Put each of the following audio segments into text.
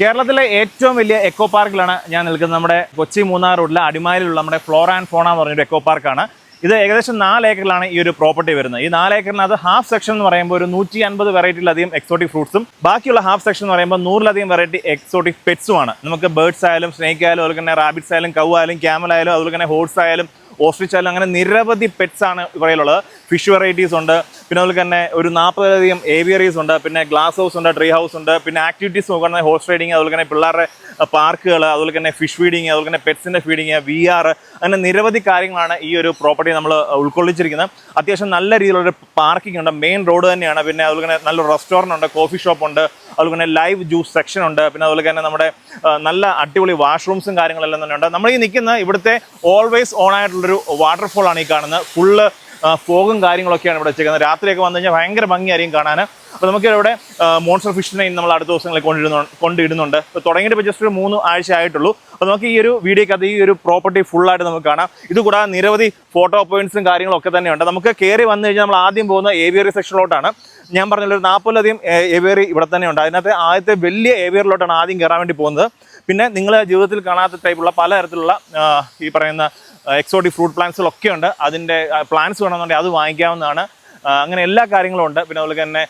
കേരളത്തിലെ ഏറ്റവും വലിയ എക്കോ പാർക്കിലാണ് ഞാൻ നിൽക്കുന്നത്. നമ്മുടെ കൊച്ചി മൂന്നാർ റോഡിലെ അടിമാലിലുള്ള നമ്മുടെ ഫ്ലോറ ആൻഡ് ഫോണ എന്ന് പറഞ്ഞൊരു എക്കോ പാർക്കാണ് ഇത് ഏകദേശം നാല് ഏക്കറിലാണ് ഈ ഒരു പ്രോപ്പർട്ടി വരുന്നത്. ഈ നാല് ഏക്കറിനകത്ത് ഹാഫ് സെക്ഷൻ എന്ന് പറയുമ്പോൾ ഒരു നൂറ്റി അൻപത് വെറൈറ്റിയിലധികം എക്സോട്ടിക് ഫ്രൂട്ട്സും ബാക്കിയുള്ള ഹാഫ് സെക്ഷൻ എന്ന് പറയുമ്പോൾ നൂറിലധികം വെറൈറ്റി എക്സോട്ടിക് പെറ്റ്സുമാണ് നമുക്ക് ബേർഡ്സ് ആയാലും സ്നേക്ക് ആയാലും അതുപോലെ തന്നെ റാബിറ്റ്സ് ആയാലും കൗ ആയാലും ക്യാമൽ ആയാലും അതുപോലെ തന്നെ ഹോർസ് ആയാലും ഓസ്ട്രിച്ച് ആയാലും അങ്ങനെ നിരവധി പെറ്റ്സ് ആണ് ഇവിടെയുള്ളത് ഫിഷ് വെറൈറ്റീസ് ഉണ്ട്. പിന്നെ അതുപോലെ തന്നെ ഒരു നാൽപ്പതിലധികം ഏവിയറീസ് ഉണ്ട്. പിന്നെ ഗ്ലാസ് ഹൗസ് ഉണ്ട് ട്രീ ഹൗസ് ഉണ്ട്. പിന്നെ ആക്ടിവിറ്റീസ് നോക്കുകയാണെങ്കിൽ ഹോഴ്സ് റൈഡിങ് അതുപോലെ തന്നെ പിള്ളേരുടെ പാർക്കുകൾ അതുപോലെ തന്നെ ഫിഷ് ഫീഡിങ് അതുപോലെ തന്നെ പെറ്റ്സിന്റെ ഫീഡിങ് വി ആർ അങ്ങനെ നിരവധി കാര്യങ്ങളാണ് ഈ ഒരു പ്രോപ്പർട്ടി നമ്മൾ ഉൾക്കൊള്ളിച്ചിരിക്കുന്നത്. അത്യാവശ്യം നല്ല രീതിയിലുള്ള പാർക്കിംഗ് ഉണ്ട്. മെയിൻ റോഡ് തന്നെയാണ്. പിന്നെ അതുപോലെ തന്നെ നല്ലൊരു റെസ്റ്റോറന്റ് ഉണ്ട് കോഫി ഷോപ്പ് ഉണ്ട്. അതുപോലെ തന്നെ ലൈവ് ജ്യൂസ് സെക്ഷൻ ഉണ്ട്. പിന്നെ അതുപോലെ തന്നെ നമ്മുടെ നല്ല അടിപൊളി വാഷ്റൂംസും കാര്യങ്ങളെല്ലാം തന്നെ ഉണ്ട്. നമ്മൾ ഈ നിൽക്കുന്ന ഇവിടുത്തെ ഓൾവേസ് ഓൺ ആയിട്ടുള്ളൊരു വാട്ടർഫോൾ ആണ് ഈ കാണുന്നത്. ഫുള്ള് ഫോഗും കാര്യങ്ങളൊക്കെയാണ് ഇവിടെ വെച്ചേക്കുന്നത്. രാത്രിയൊക്കെ വന്നു കഴിഞ്ഞാൽ ഭയങ്കര ഭംഗിയായിരിക്കും കാണാൻ അപ്പോൾ നമുക്ക് ഇവിടെ മോൺസ്റ്റർ ഫിഷിനെ നമ്മൾ അടുത്ത ദിവസങ്ങളിൽ കൊണ്ടിരുന്നു കൊണ്ടിടുന്നുണ്ട്. ഇപ്പോൾ തുടങ്ങിയിട്ട് ഇപ്പോൾ ജസ്റ്റ് ഒരു മൂന്ന് ആഴ്ച ആയിട്ടുള്ളൂ. അപ്പോൾ നമുക്ക് ഈ ഒരു വീഡിയോക്കകത്ത് ഈ ഒരു പ്രോപ്പർട്ടി ഫുള്ളായിട്ട് നമുക്ക് കാണാം. ഇത് കൂടാതെ നിരവധി ഫോട്ടോ പോയിന്റ്സും കാര്യങ്ങളൊക്കെ തന്നെയുണ്ട്. നമുക്ക് കയറി വന്നു കഴിഞ്ഞാൽ നമ്മൾ ആദ്യം പോകുന്ന ഏവിയറി സെക്ഷനിലോട്ടാണ് ഞാൻ പറഞ്ഞ ഒരു നാൽപ്പതിലധികം ഏവിയറി ഇവിടെ തന്നെയുണ്ട്. അതിനകത്ത് ആദ്യത്തെ വലിയ ഏവിയറിലോട്ടാണ് ആദ്യം കയറാൻ വേണ്ടി പോകുന്നത്. പിന്നെ നിങ്ങളെ ജീവിതത്തിൽ കാണാത്ത ടൈപ്പുള്ള പലതരത്തിലുള്ള ഈ പറയുന്ന എക്സോട്ടിക് ഫ്രൂട്ട് പ്ലാന്റ്സുകളൊക്കെ ഉണ്ട് അതിന്റെ പ്ലാന്റ്സ് വേണമെന്നുണ്ടെങ്കിൽ അത് വാങ്ങിക്കാവുന്നതാണ്. അങ്ങനെ എല്ലാ കാര്യങ്ങളും ഉണ്ട്. പിന്നെ അതുപോലെ തന്നെ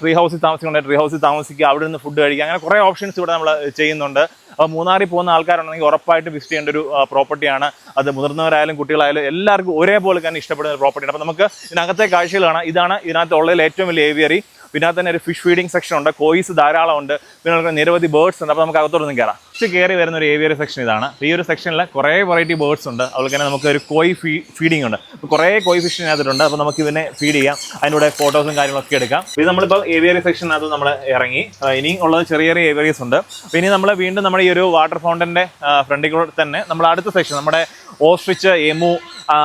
ട്രീ ഹൗസിൽ താമസിക്കുന്നുണ്ട് ട്രീ ഹൗസിൽ താമസിക്കുക അവിടെ നിന്ന് ഫുഡ് കഴിക്കുക അങ്ങനെ കുറേ ഓപ്ഷൻസ് ഇവിടെ നമ്മൾ ചെയ്യുന്നുണ്ട്. അപ്പോൾ മൂന്നാറിൽ പോകുന്ന ആൾക്കാരുണ്ടെങ്കിൽ ഉറപ്പായിട്ട് വിസിറ്റ് ചെയ്യേണ്ട ഒരു പ്രോപ്പർട്ടിയാണ് അത് മുതിർന്നവരായാലും കുട്ടികളായാലും എല്ലാവർക്കും ഒരേപോലെ തന്നെ ഇഷ്ടപ്പെടുന്ന ഒരു പ്രോപ്പർട്ടിയാണ് അപ്പോൾ നമുക്ക് ഇതിനകത്തെ കാഴ്ചകളാണ് ഇതാണ് ഇതിനകത്ത് ഉള്ളതിൽ ഏറ്റവും വലിയ ഏവിയറി പിന്നെ തന്നെ ഒരു ഫിഷ് ഫീഡിംഗ് സെക്ഷൻ ഉണ്ട് കോയിസ് ധാരാളം ഉണ്ട് പിന്നെ നമുക്ക് നിരവധി ബേർഡ്സ് ഉണ്ട്. അപ്പോൾ നമുക്ക് അകത്തോട്ടൊന്നും കയറാം ഫസ്റ്റ് കയറി വരുന്ന ഒരു ഏവിയറി സെക്ഷൻ ഇതാണ്. ഈ ഒരു സെക്ഷനിൽ കുറേ വെറൈറ്റി ബേർഡ്സ് ഉണ്ട്. അതുപോലെ തന്നെ നമുക്ക് ഒരു കോയി ഫീ ഫീഡിംഗ് ഉണ്ട്. അപ്പോൾ കുറേ കോയി ഫിഷിനകത്തിട്ടുണ്ട് അപ്പോൾ നമുക്ക് ഇതിനെ ഫീഡ് ചെയ്യാം. അതിനൂടെ ഫോട്ടോസും കാര്യങ്ങളൊക്കെ എടുക്കാം. ഇത് നമ്മളിപ്പോൾ ഏവിയറി സെക്ഷനകത്ത് നമ്മൾ ഇറങ്ങി. ഇനി ഉള്ളത് ചെറിയ ചെറിയ ഏവിയറീസ് ഉണ്ട്. ഇനി നമ്മൾ വീണ്ടും നമ്മുടെ ഈ ഒരു വാട്ടർ ഫൗണ്ടന്റെ ഫ്രണ്ടിൽ കൂടെ തന്നെ നമ്മൾ അടുത്ത സെക്ഷൻ നമ്മുടെ ഓസ്ട്രിച്ച് എമു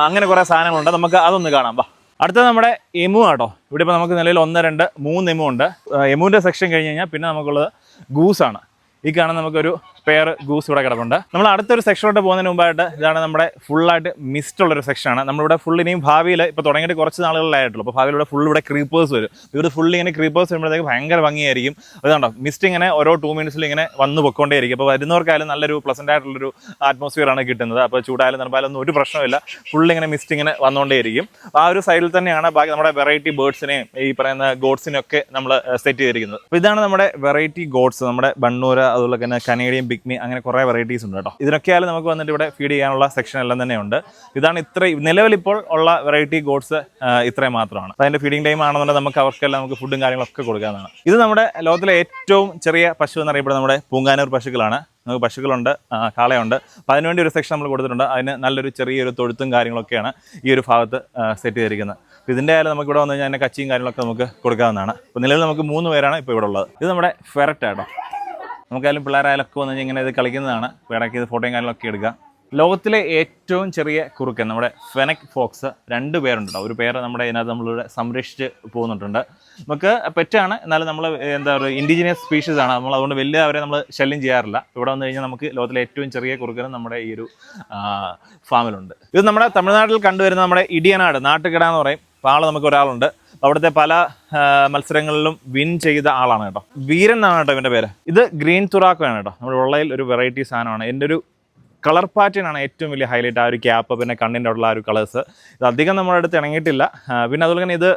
അങ്ങനെ കുറേ സാധനങ്ങളുണ്ട്. നമുക്ക് അതൊന്ന് കാണാം. വാ. അടുത്തത് നമ്മുടെ എമു ആട്ടോ. ഇവിടെ ഇപ്പോൾ നമുക്ക് നിലയിൽ ഒന്ന് രണ്ട് മൂന്ന് എമു ഉണ്ട്. എമുവിന്റെ സെക്ഷൻ കഴിഞ്ഞ് കഴിഞ്ഞാൽ പിന്നെ നമുക്കുള്ളത് ഗൂസാണ്. ഈ കാണാൻ നമുക്കൊരു പെയർ ഗൂസ് ഇവിടെ കിടപ്പുണ്ട്. നമ്മൾ അടുത്തൊരു സെക്ഷനോട്ട് പോകുന്നതിന് മുമ്പായിട്ട് ഇതാണ് നമ്മുടെ ഫുള്ളായിട്ട് മിസ്റ്റ് ഉള്ളൊരു സെക്ഷനാണ് നമ്മളിവിടെ ഫുൾ ഇനിയും ഭാവിയിൽ ഇപ്പോൾ തുടങ്ങിയിട്ട് കുറച്ച് നാളുകളിലായിട്ടുള്ളൂ അപ്പോൾ ഭാവിയിലൂടെ ഫുൾ ഇവിടെ ക്രീപ്പേഴ്സ് വരും. ഇവിടെ ഫുൾ ഇങ്ങനെ ക്രീപ്പേഴ്സ് വരുമ്പോഴത്തേക്ക് ഭയങ്കര ഭംഗിയായിരിക്കും. അതുകൊണ്ടോ മിസ്റ്റ് ഇങ്ങനെ ഓരോ ടു മിനിറ്റ്സിൽ ഇങ്ങനെ വന്ന് പൊക്കോണ്ടേയിരിക്കും അപ്പോൾ വരുന്നവർക്കായാലും നല്ലൊരു പ്ലസന്റ് ആയിട്ടുള്ളൊരു ആണ് കിട്ടുന്നത്. അപ്പോൾ ചൂടായാലും തണുപ്പായാലും ഒന്നും ഒരു പ്രശ്നമില്ല ഫുൾ ഇങ്ങനെ മിസ്റ്റ് ഇങ്ങനെ വന്നുകൊണ്ടേയിരിക്കും ആ ഒരു സൈഡിൽ തന്നെയാണ് ബാക്കി നമ്മുടെ വെറൈറ്റി ബേർഡ്സിനെയും ഈ പറയുന്ന ഗോഡ്സിനെയും ഒക്കെ നമ്മൾ സെറ്റ് ചെയ്തിരിക്കുന്നത്. അപ്പോൾ ഇതാണ് നമ്മുടെ വെറൈറ്റി ഗോഡ്സ് നമ്മുടെ ബണ്ണൂര അതുപോലെ തന്നെ കനേഡിയൻ പിഗ്മി അങ്ങനെ കുറേ വെറൈറ്റീസ് ഉണ്ട് കേട്ടോ. ഇതിനൊക്കെയായാലും നമുക്ക് വന്നിട്ട് ഇവിടെ ഫീഡ് ചെയ്യാനുള്ള സെക്ഷൻ എല്ലാം തന്നെ ഉണ്ട്. ഇതാണ് ഇത്ര നിലവിലിപ്പോൾ ഉള്ള വെറൈറ്റി ഗോഡ്സ് ഇത്രയും മാത്രമാണ്. അതിന്റെ ഫീഡിംഗ് ടൈം ആണെന്നുണ്ടെങ്കിൽ നമുക്ക് അവർക്കെല്ലാം നമുക്ക് ഫുഡും കാര്യങ്ങളൊക്കെ കൊടുക്കാവുന്നതാണ്. ഇത് നമ്മുടെ ലോകത്തിലെ ഏറ്റവും ചെറിയ പശു എന്നറിയപ്പെടുന്ന നമ്മുടെ പൂങ്കാനൂർ പശുക്കളാണ്. നമുക്ക് പശുക്കളുണ്ട് കാളയുണ്ട്. അപ്പോൾ അതിനുവേണ്ടി ഒരു സെക്ഷൻ നമ്മൾ കൊടുത്തിട്ടുണ്ട്. അതിന് നല്ലൊരു ചെറിയൊരു തൊഴുത്തും കാര്യങ്ങളൊക്കെയാണ് ഈ ഒരു ഭാഗത്ത് സെറ്റ് ചെയ്തിരിക്കുന്നത്. അപ്പോൾ ഇതിന്റെ ആയാലും നമുക്ക് ഇവിടെ വന്നു കഴിഞ്ഞാൽ അതിന്റെ കച്ചിയും കാര്യങ്ങളൊക്കെ നമുക്ക് കൊടുക്കാവുന്നതാണ്. അപ്പോൾ നിലവിൽ നമുക്ക് മൂന്ന് പേരാണ് ഇപ്പോൾ ഇവിടെ ഉള്ളത്. ഇത് നമ്മുടെ ഫെററ്റ് ആട്ടോ നമുക്കായാലും പിള്ളേരായാലും ഒക്കെ വന്നു ഇങ്ങനെ ഇത് കളിക്കുന്നതാണ്. വേണമെങ്കിൽ ഇത് ഫോട്ടോയും കാര്യങ്ങളൊക്കെ എടുക്കുക. ലോകത്തിലെ ഏറ്റവും ചെറിയ കുറുക്കൻ നമ്മുടെ ഫെനക് ഫോക്സ് രണ്ട് പേരുണ്ട് ഒരു പേര് നമ്മുടെ ഇതിനകത്ത് നമ്മളിവിടെ സംരക്ഷിച്ച് പോകുന്നുണ്ട്. നമുക്ക് പെറ്റാണ്. എന്നാലും നമ്മൾ എന്താ പറയുക ഇൻഡിജിനിയസ് സ്പീഷീസ് ആണ്. നമ്മൾ അതുകൊണ്ട് വലിയ അവരെ നമ്മൾ ശല്യം ചെയ്യാറില്ല. ഇവിടെ വന്നു കഴിഞ്ഞാൽ നമുക്ക് ലോകത്തിലെ ഏറ്റവും ചെറിയ കുറുക്കനും നമ്മുടെ ഈ ഒരു ഫാമിലുണ്ട്. ഇത് നമ്മുടെ തമിഴ്നാട്ടിൽ കണ്ടുവരുന്ന നമ്മുടെ ഇടിയനാട് നാട്ടുകിട എന്ന് പറയും. ആൾ നമുക്ക് ഒരാളുണ്ട്. അവിടുത്തെ പല മത്സരങ്ങളിലും വിൻ ചെയ്ത ആളാണ് കേട്ടോ. വീരൻ എന്നാണ് കേട്ടോ ഇവന്റെ പേര്. ഇത് ഗ്രീൻ തുറാക്കോ ആണ് കേട്ടോ. നമ്മുടെ ഉള്ളയിൽ ഒരു വെറൈറ്റി സാധനമാണ്. എന്റെ ഒരു കളർ പാറ്റേൺ ആണ് ഏറ്റവും വലിയ ഹൈലൈറ്റ് ആ ഒരു ക്യാപ്പ് പിന്നെ കണ്ണിന്റെ ഉള്ള ആ ഒരു കളേഴ്സ് ഇത് അധികം നമ്മുടെ അടുത്ത് ഇണങ്ങിയിട്ടില്ല. പിന്നെ അതുപോലെ തന്നെ ഇത്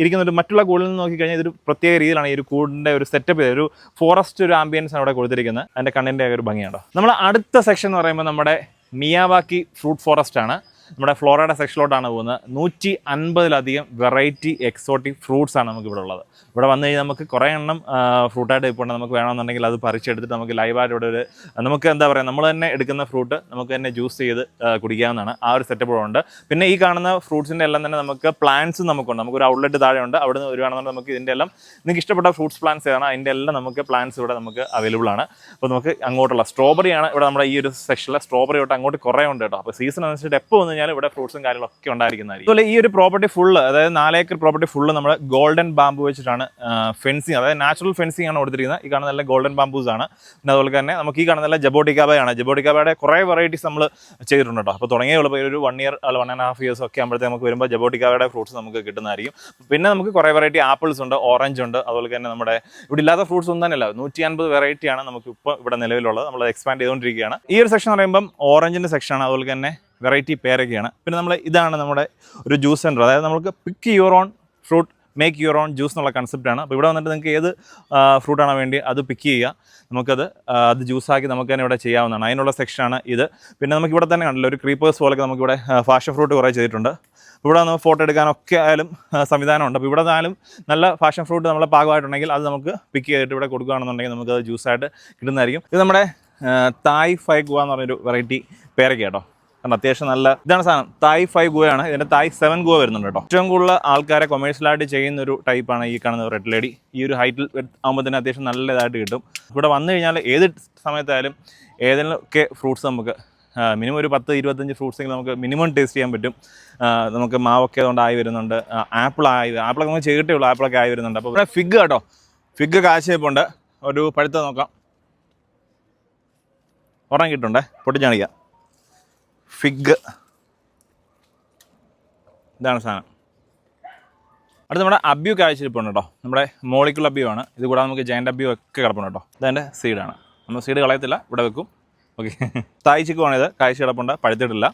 ഇരിക്കുന്ന ഒരു മറ്റുള്ള കൂടിൽ നിന്ന് നോക്കിക്കഴിഞ്ഞാൽ ഇതൊരു പ്രത്യേക രീതിയിലാണ് ഈ ഒരു കൂടിന്റെ ഒരു സെറ്റപ്പ് ഒരു ഫോറസ്റ്റ് ഒരു ആംബിയൻസ് ആണ് അവിടെ കൊടുത്തിരിക്കുന്നത്. അതിന്റെ കണ്ണിന്റെ ഒരു ഭംഗിയാണ് നമ്മൾ അടുത്ത സെക്ഷൻ എന്ന് പറയുമ്പോൾ നമ്മുടെ മിയാവാക്കി ഫ്രൂട്ട് ഫോറസ്റ്റ് ആണ്. നമ്മുടെ ഫ്ലോറയുടെ സെക്ഷനിലോട്ടാണ് പോകുന്നത്. നൂറ്റി അൻപതിലധികം വെറൈറ്റി എക്സോട്ടിക് ഫ്രൂട്ട്സ് ആണ് നമുക്ക് ഇവിടെ ഉള്ളത്. ഇവിടെ വന്നു കഴിഞ്ഞാൽ നമുക്ക് കുറേ എണ്ണം ഫ്രൂട്ടായിട്ട് ഇപ്പോൾ നമുക്ക് വേണമെന്നുണ്ടെങ്കിൽ അത് പറിച്ചെടുത്തിട്ട് നമുക്ക് ലൈവായിട്ട് ഇവിടെ ഒരു നമുക്ക് എന്താ പറയുക നമ്മൾ തന്നെ എടുക്കുന്ന ഫ്രൂട്ട് നമുക്ക് തന്നെ ജ്യൂസ് ചെയ്ത് കുടിക്കാവുന്നതാണ്. ആ ഒരു സെറ്റപ്പ് ഉണ്ട്. പിന്നെ ഈ കാണുന്ന ഫ്രൂട്ട്സിന്റെ എല്ലാം തന്നെ നമുക്ക് പ്ലാന്റ്സും നമുക്കുണ്ട്. നമുക്കൊരു ഔട്ട്ലെറ്റ് താഴെ ഉണ്ട് അവിടെ നിന്ന് വരുവാണെന്നുണ്ടെങ്കിൽ നമുക്ക് ഇതിന്റെ എല്ലാം നിങ്ങൾക്ക് ഇഷ്ടപ്പെട്ട ഫ്രൂട്ട്സ് പ്ലാന്റ്സ് ഏതാണ് അതിന്റെ എല്ലാം നമുക്ക് പ്ലാന്റ്സ് ഇവിടെ നമുക്ക് അവൈലബിൾ ആണ്. അപ്പോൾ നമുക്ക് അങ്ങോട്ടുള്ള സ്ട്രോബറിയാണ് ഇവിടെ നമ്മുടെ ഈ ഒരു സെക്ഷനിലെ സ്ട്രോബറി തൊട്ട് അങ്ങോട്ട് കുറേ ഉണ്ട് കേട്ടോ. അപ്പോൾ സീസൺ അനുസരിച്ചിട്ട് എപ്പോൾ വന്നു കഴിഞ്ഞാൽ ഇവിടെ ഫ്രൂട്ട്സും കാര്യങ്ങളൊക്കെ ഉണ്ടായിരിക്കുന്നതായിരിക്കും. അതുപോലെ ഈ ഒരു പ്രോപ്പർട്ടി ഫുള്ള് അതായത് നാലേക്കർ പ്രോപ്പർട്ടി ഫുള്ള് നമ്മൾ ഗോൾഡൻ ബാമ്പു വെച്ചിട്ടാണ് ഫെൻസിങ് അതായത് നാച്ചുറൽ ഫെൻസിങ് ആണ് കൊടുത്തിരിക്കുന്നത്. ഈ കാണുന്ന നല്ല ഗോൾഡൻ ബാമ്പൂസ് ആണ്. പിന്നെ അതുപോലെ തന്നെ നമുക്ക് ഈ കാണുന്ന നല്ല ജബോട്ടിക്കാബയാണ് ജബോട്ടിക്കാബയുടെ കുറേ വെറൈറ്റീസ് നമ്മൾ ചെയ്തിട്ടുണ്ട് കേട്ടോ. അപ്പോൾ തുടങ്ങിയ എളുപ്പം ഒരു വൺ ഇയർ അല്ല വൺ ആൻഡ് ഹാഫ് ഇയേഴ്സ് ഒക്കെ ആകുമ്പോഴത്തേക്ക് നമുക്ക് വരുമ്പോൾ ജബോട്ടിക്കാബയുടെ ഫ്രൂട്ട്സ് നമുക്ക് കിട്ടുന്നതായിരിക്കും. പിന്നെ നമുക്ക് കുറേ വെറൈറ്റി ആപ്പിൾസ് ഉണ്ട് ഓറഞ്ച് ഉണ്ട്. അതുപോലെ തന്നെ നമ്മുടെ ഇവിടെ ഇല്ലാത്ത ഫ്രൂട്ട്സ് ഒന്നും തന്നെയല്ല. നൂറ്റി അൻപത് വെറൈറ്റിയാണ് നമുക്ക് ഇപ്പോൾ ഇവിടെ നിലവിലുള്ളത്. നമ്മൾ എക്സ്പാൻഡ് ചെയ്തുകൊണ്ടിരിക്കുകയാണ്. ഈ ഒരു സെക്ഷൻ എന്ന് പറയുമ്പം ഓറഞ്ചിന്റെ സെക്ഷനാണ് അതുപോലെ തന്നെ വെറൈറ്റി പേരൊക്കെയാണ്. പിന്നെ നമ്മൾ ഇതാണ് നമ്മുടെ ഒരു ജ്യൂസ് സെന്റർ അതായത് നമുക്ക് pick your own fruit make your own juice എന്നുള്ള കൺസെപ്റ്റാണ് അപ്പോൾ ഇവിടെ വന്നിട്ട് നിങ്ങൾക്ക് ഏത് ഫ്രൂട്ടാണോ വേണ്ടി അത് പിക്ക് ചെയ്യുക. നമുക്കത് അത് ജ്യൂസാക്കി നമുക്ക് തന്നെ ഇവിടെ ചെയ്യാവുന്നതാണ്. അതിനുള്ള സെക്ഷനാണ് ഇത്. പിന്നെ നമുക്ക് ഇവിടെ തന്നെ കണ്ടല്ലോ ഒരു ക്രീപ്പേഴ്സ് പോലൊക്കെ നമുക്കിവിടെ ഫാഷൻ ഫ്രൂട്ട് കുറേ ചെയ്തിട്ടുണ്ട്. ഇവിടെ നമുക്ക് ഫോട്ടോ എടുക്കാനൊക്കെ ആയാലും സംവിധാനമുണ്ട്. അപ്പോൾ ഇവിടെ ആയാലും നല്ല ഫാഷൻ ഫ്രൂട്ട് നമ്മളെ പാകമായിട്ടുണ്ടെങ്കിൽ അത് നമുക്ക് പിക്ക് ചെയ്തിട്ട് ഇവിടെ കൊടുക്കുകയാണെന്നുണ്ടെങ്കിൽ നമുക്കത് ജ്യൂസായിട്ട് കിട്ടുന്നതായിരിക്കും. ഇത് നമ്മുടെ തായ് ഫൈ ഗുവ എന്ന് പറഞ്ഞൊരു വെറൈറ്റി പേരൊക്കെ കേട്ടോ കാരണം അത്യാവശ്യം നല്ല ഇതാണ് സാധനം. തായ് ഫൈവ് ഗുവയാണ്. ഇതിന്റെ തായ് സെവൻ ഗുവ വരുന്നുണ്ട് കേട്ടോ. ഏറ്റവും കൂടുതൽ ആൾക്കാരെ കൊമേഴ്ഷ്യലായിട്ട് ചെയ്യുന്ന ഒരു ടൈപ്പാണ് ഈ കാണുന്ന റെഡ് ലേഡി ഈ ഒരു ഹൈറ്റിൽ ആകുമ്പോൾ തന്നെ അത്യാവശ്യം നല്ലതായിട്ട് കിട്ടും. ഇവിടെ വന്നു കഴിഞ്ഞാൽ ഏത് സമയത്തായാലും ഏതെങ്കിലും ഒക്കെ ഫ്രൂട്ട്സ് നമുക്ക് മിനിമം ഒരു പത്ത് ഇരുപത്തഞ്ച് ഫ്രൂട്ട്സ് എങ്കിലും നമുക്ക് മിനിമം ടേസ്റ്റ് ചെയ്യാൻ പറ്റും. നമുക്ക് മാവൊക്കെ അതുകൊണ്ട് ആയി വരുന്നുണ്ട്. ആപ്പിൾ ആയി ആപ്പിളൊക്കെ നമുക്ക് ചെയ്തിട്ടേ ഉള്ളൂ. ആപ്പിളൊക്കെ ആയി വരുന്നുണ്ട്. അപ്പോൾ ഇവിടെ ഫിഗ് കേട്ടോ. ഫിഗ് കാശിയപ്പുണ്ട് ഒരു പഴുത്ത നോക്കാം. ഒരെണ്ണം പൊട്ടിച്ചാണിക്കാം. ഫിഗ്. ഇതാണ് സാധനം. അടുത്ത നമ്മുടെ അബ്യൂ കാഴ്ചയിരിപ്പുണ്ട് കേട്ടോ. നമ്മുടെ മോളിക്കുള്ള അബ്യൂ ആണ്. ഇത് കൂടാതെ നമുക്ക് ജയന്റ് അബ്യൂ ഒക്കെ കിടപ്പുണ്ട് കേട്ടോ. ഇതെന്റെ സീഡാണ് നമ്മൾ സീഡ് കളയത്തില്ല ഇവിടെ വെക്കും. ഓക്കെ തായ്ച്ചിക്കുവാണിത് കാഴ്ച കിടപ്പുണ്ട് പഴുത്തിട്ടില്ല.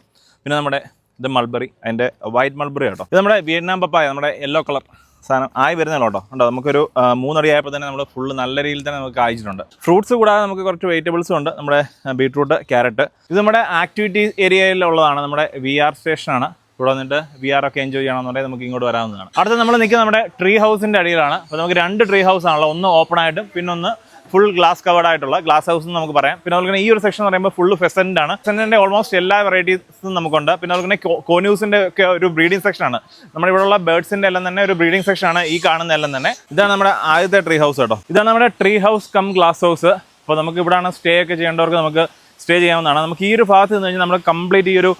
പിന്നെ നമ്മുടെ ഇത് മൾബറി അതിന്റെ വൈറ്റ് മൾബറി കേട്ടോ. ഇത് നമ്മുടെ വിയറ്റ്നാം പപ്പായ നമ്മുടെ യെല്ലോ കളർ സാധനം ആയി വരുന്നല്ലോ കേട്ടോ. ഉണ്ടോ? നമുക്കൊരു മൂന്നടിയായപ്പോൾ തന്നെ നമ്മൾ ഫുള്ള് നല്ല രീതിയിൽ തന്നെ നമുക്ക് കായ്ച്ചിട്ടുണ്ട്. ഫ്രൂട്ട്സ് കൂടാതെ നമുക്ക് കുറച്ച് വെജിറ്റബിൾസും ഉണ്ട്. നമ്മുടെ ബീട്രൂട്ട് ക്യാരറ്റ് ഇത് നമ്മുടെ ആക്ടിവിറ്റി ഏരിയയിലുള്ളതാണ് നമ്മുടെ വി ആർ സ്റ്റേഷനാണ് ഇവിടെ വന്നിട്ട് വി ആർ ഒക്കെ എൻജോയ് ചെയ്യണമെന്നുണ്ടെങ്കിൽ നമുക്ക് ഇങ്ങോട്ട് വരാവുന്നതാണ്. അടുത്ത നമ്മൾ നിൽക്കുന്നത് നമ്മുടെ ട്രീ ഹൗസിന്റെ അടിയിലാണ്. അപ്പോൾ നമുക്ക് രണ്ട് ട്രീ ഹൗസ് ആണല്ലോ. ഒന്ന് ഓപ്പൺ ആയിട്ടും പിന്നെ ഒന്ന് ഫുൾ ഗ്ലാസ് കവേർഡ് ആയിട്ടുള്ള ഗ്ലാസ് ഹൗസ് എന്ന് നമുക്ക് പറയാം. പിന്നെ അതുപോലെ ഈ ഒരു സെക്ഷൻ എന്ന് പറയുമ്പോൾ ഫുൾ ഫെസന്റ് ആണ്. ഫെസന്റിന്റെ ഓൾമോസ്റ്റ് എല്ലാ വെറൈറ്റീസും നമുക്കുണ്ട്. പിന്നെ അതുപോലെ കോന്യൂസിന്റെ ഒക്കെ ഒരു ബ്രീഡിംഗ് സെക്ഷൻ ആണ്. നമ്മുടെ ഇവിടെയുള്ള ബേർഡ്സിന്റെ എല്ലാം തന്നെ ഒരു ബ്രീഡിംഗ് സെക്ഷൻ ആണ് ഈ കാണുന്ന എല്ലാം തന്നെ. ഇതാണ് നമ്മുടെ ആദ്യത്തെ ട്രീ ഹൗസ് കേട്ടോ. ഇതാണ് നമ്മുടെ tree house cum glass house അപ്പോൾ നമുക്ക് ഇവിടെയാണ് സ്റ്റേ ഒക്കെ ചെയ്യേണ്ടവർക്ക് നമുക്ക് സ്റ്റേ ചെയ്യാവുന്നതാണ്. നമുക്ക് ഈ ഒരു ഭാഗത്ത് നിന്ന് കഴിഞ്ഞാൽ നമ്മൾ കംപ്ലീറ്റ് ഈ ഒരു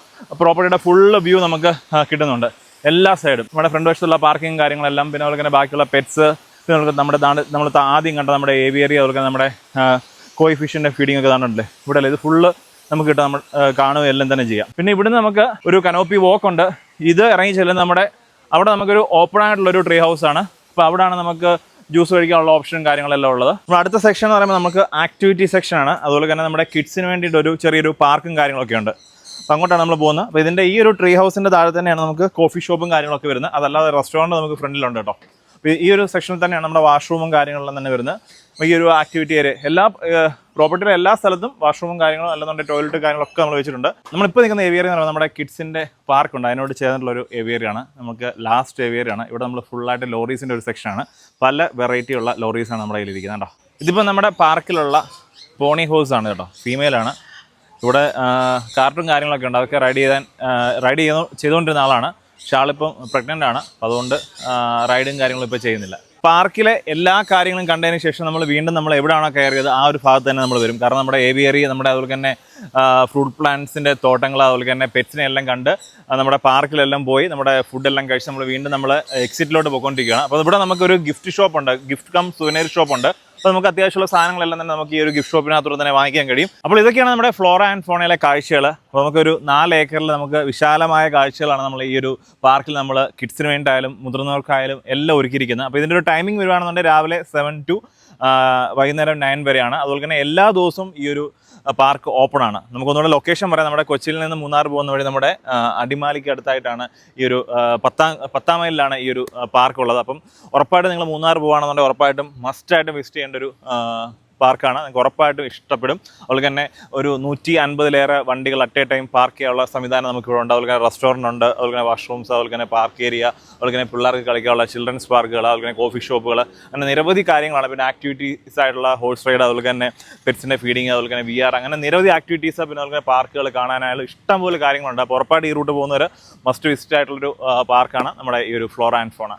പ്രോപ്പർട്ടിയുടെ ഫുള്ള് വ്യൂ നമുക്ക് കിട്ടുന്നുണ്ട്. എല്ലാ സൈഡും നമ്മുടെ ഫ്രണ്ട് വശത്തുള്ള പാർക്കിംഗ് കാര്യങ്ങളെല്ലാം പിന്നെ അതുപോലെ തന്നെ ബാക്കിയുള്ള പെറ്റ്സ് നമുക്ക് നമ്മുടെ നമ്മൾ ആദ്യം കണ്ട നമ്മുടെ ഏവിയറി അതുപോലെ നമ്മുടെ കോയി ഫിഷിന്റെ ഫീഡിംഗ് ഒക്കെ കാണുന്നുണ്ടല്ലേ ഇവിടെ അല്ലേ ഇത് ഫുള്ള് നമുക്ക് കിട്ടും നമ്മൾ കാണുകയും എല്ലാം തന്നെ ചെയ്യാം. പിന്നെ ഇവിടുന്ന് നമുക്ക് ഒരു കനോപ്പി വോക്ക് ഉണ്ട്. ഇത് ഇറങ്ങി ചെല്ലുന്ന നമ്മുടെ അവിടെ നമുക്കൊരു ഓപ്പൺ ആയിട്ടുള്ള ഒരു ട്രീ ഹൗസ് ആണ്. അപ്പോൾ അവിടെയാണ് നമുക്ക് ജ്യൂസ് കഴിക്കാനുള്ള ഓപ്ഷനും കാര്യങ്ങളെല്ലാം ഉള്ളത്. നമ്മുടെ അടുത്ത സെക്ഷൻ എന്ന് പറയുമ്പോൾ നമുക്ക് ആക്ടിവിറ്റി സെക്ഷൻ ആണ്. അതുപോലെ തന്നെ നമ്മുടെ കിഡ്സിന് വേണ്ടിയിട്ട് ഒരു ചെറിയൊരു പാർക്കും കാര്യങ്ങളൊക്കെ ഉണ്ട്. അപ്പോൾ അങ്ങോട്ടാണ് നമ്മൾ പോകുന്നത്. അപ്പോൾ ഇതിന്റെ ഈ ഒരു ട്രീ ഹൗസിന്റെ താഴെ തന്നെയാണ് നമുക്ക് കോഫി ഷോപ്പും കാര്യങ്ങളൊക്കെ വരുന്നത്. അതല്ലാതെ റെസ്റ്റോറന്റ് നമുക്ക് ഫ്രണ്ടിലുണ്ട് കേട്ടോ. ഈ ഒരു സെക്ഷനിൽ തന്നെയാണ് നമ്മുടെ വാഷ്റൂമും കാര്യങ്ങളെല്ലാം തന്നെ വരുന്നത്. അപ്പോൾ ഈ ഒരു ആക്ടിവിറ്റി ഏരിയ എല്ലാ പ്രോപ്പർട്ടിയിലെ എല്ലാ സ്ഥലത്തും വാഷ്റൂമും കാര്യങ്ങളും അല്ലെന്നുണ്ടെങ്കിൽ ടോയ്ലറ്റ് കാര്യങ്ങളൊക്കെ നമ്മൾ വെച്ചിട്ടുണ്ട്. നമ്മളിപ്പോൾ നിൽക്കുന്ന ഏവിയറി എന്ന് പറയുന്നത് നമ്മുടെ കിഡ്സിന്റെ പാർക്കുണ്ട് അതിനോട് ചേർന്നിട്ടുള്ള ഒരു ഏവിയറിയാണ് നമുക്ക് ലാസ്റ്റ് ഏവിയറിയാണ് ഇവിടെ നമ്മൾ ഫുള്ളായിട്ട് ലോറീസിന്റെ ഒരു സെക്ഷനാണ് പല വെറൈറ്റിയുള്ള ലോറീസാണ് നമ്മുടെ കയ്യിലിരിക്കുന്നത് കേട്ടോ. ഇതിപ്പോൾ നമ്മുടെ പാർക്കിലുള്ള പോണി ഹോസ് ആണ് കേട്ടോ. ഫീമെയിലാണ് ഇവിടെ കാർട്ടും കാര്യങ്ങളൊക്കെ ഉണ്ട്. അതൊക്കെ റൈഡ് ചെയ്താൻ റൈഡ് ചെയ്തു ചെയ്തുകൊണ്ടിരുന്ന ആളാണ്. പക്ഷെ ആളിപ്പം പ്രഗ്നന്റ് ആണ് അതുകൊണ്ട് റൈഡും കാര്യങ്ങളും ഇപ്പോൾ ചെയ്യുന്നില്ല. പാർക്കിലെ എല്ലാ കാര്യങ്ങളും കണ്ടതിന് ശേഷം നമ്മൾ വീണ്ടും നമ്മൾ എവിടെയാണോ കയറിയത് ആ ഒരു ഭാഗത്ത് തന്നെ നമ്മൾ വരും. കാരണം നമ്മുടെ ഏവിയറി നമ്മുടെ അതുപോലെ തന്നെ ഫ്രൂട്ട് പ്ലാന്റ്സിന്റെ തോട്ടങ്ങൾ അതുപോലെ തന്നെ പെറ്റ്സിനെ എല്ലാം കണ്ട് നമ്മുടെ പാർക്കിലെല്ലാം പോയി നമ്മുടെ ഫുഡെല്ലാം കഴിച്ച് നമ്മൾ വീണ്ടും നമ്മൾ എക്സിറ്റിലോട്ട് പോയിക്കൊണ്ടിരിക്കുകയാണ്. അപ്പോൾ ഇവിടെ നമുക്കൊരു ഗിഫ്റ്റ് ഷോപ്പ് ഉണ്ട്. ഗിഫ്റ്റ് കം സുവനീർ ഷോപ്പ് ഉണ്ട്. അപ്പോൾ നമുക്ക് അത്യാവശ്യമുള്ള സാധനങ്ങളെല്ലാം തന്നെ നമുക്ക് ഈ ഒരു ഗിഫ്റ്റ് ഷോപ്പിനകത്തൂടെ തന്നെ വാങ്ങിക്കാൻ കഴിയും. അപ്പോൾ ഇതൊക്കെയാണ് നമ്മുടെ ഫ്ലോറ ആൻഡ് ഫോണയിലെ കാഴ്ചകൾ. അപ്പോൾ നമുക്കൊരു നാല് ഏക്കറിൽ നമുക്ക് വിശാലമായ കാഴ്ചകളാണ് നമ്മൾ ഈ ഒരു പാർക്കിൽ നമ്മൾ കിഡ്സിന് വേണ്ടിയായാലും മുതിർന്നവർക്കായാലും എല്ലാം ഒരുക്കിയിരിക്കുന്നത്. അപ്പോൾ ഇതിന്റെ ഒരു ടൈമിംഗ് വരുവാണെന്നുണ്ടെങ്കിൽ രാവിലെ സെവൻ ടു വൈകുന്നേരം നയൻ വരെയാണ്. അതുപോലെ തന്നെ എല്ലാ ദിവസവും ഈ ഒരു പാർക്ക് ഓപ്പൺ ആണ്. നമുക്കൊന്നുകൂടെ ലൊക്കേഷൻ പറയാം. നമ്മുടെ കൊച്ചിയിൽ നിന്ന് മൂന്നാർ പോകുന്ന വഴി നമ്മുടെ അടിമാലിക്ക് അടുത്തായിട്ടാണ് ഈ ഒരു പത്താം പത്താം മൈലിലാണ് ഈ ഒരു പാർക്ക് ഉള്ളത്. അപ്പം ഉറപ്പായിട്ടും നിങ്ങൾ മൂന്നാർ പോകുകയാണെന്നുണ്ടെങ്കിൽ ഉറപ്പായിട്ടും മസ്റ്റായിട്ടും വിസിറ്റ് ചെയ്യേണ്ട ഒരു പാർക്കാണ്. നിങ്ങൾക്ക് ഉറപ്പായിട്ടും ഇഷ്ടപ്പെടും. അതുപോലെ തന്നെ ഒരു നൂറ്റി അൻപതിലേറെ വണ്ടികൾ അറ്റ് എ ടൈം പാർക്ക് ചെയ്യാനുള്ള സംവിധാനം നമുക്ക് ഇവിടെ ഉണ്ട്. അതുപോലെ തന്നെ റെസ്റ്റോറന്റ് ഉണ്ട് അതുപോലെ തന്നെ വാഷ്റൂംസ് അതുപോലെ തന്നെ പാർക്ക് ഏരിയ അതുപോലെ തന്നെ പിള്ളേർക്ക് കളിക്കാനുള്ള ചിൽഡ്രൻസ് പാർക്കുകൾ അതുപോലെ തന്നെ കോഫി ഷോപ്പുകൾ. അങ്ങനെ നിരവധി കാര്യങ്ങളാണ്. പിന്നെ ആക്ടിവിറ്റീസ് ആയിട്ടുള്ള ഹോഴ്സ് റൈഡ് അതുപോലെ തന്നെ പെറ്റ്സിന്റെ ഫീഡിങ് അതുപോലെ തന്നെ വി ആർ അങ്ങനെ നിരവധി ആക്ടിവിറ്റീസ് പിന്നെ അതുപോലെ തന്നെ പാർക്കുകൾ കാണാനായാലും ഇഷ്ടംപോലെ കാര്യങ്ങളുണ്ട്. അപ്പോൾ ഉറപ്പായിട്ട് ഈ റൂട്ട് പോകുന്നവർ മസ്റ്റ് വിസിറ്റ് ആയിട്ടുള്ളൊരു പാർക്കാണ് നമ്മുടെ ഈ ഒരു ഫ്ലോറ ആൻഡ് ഫോണ.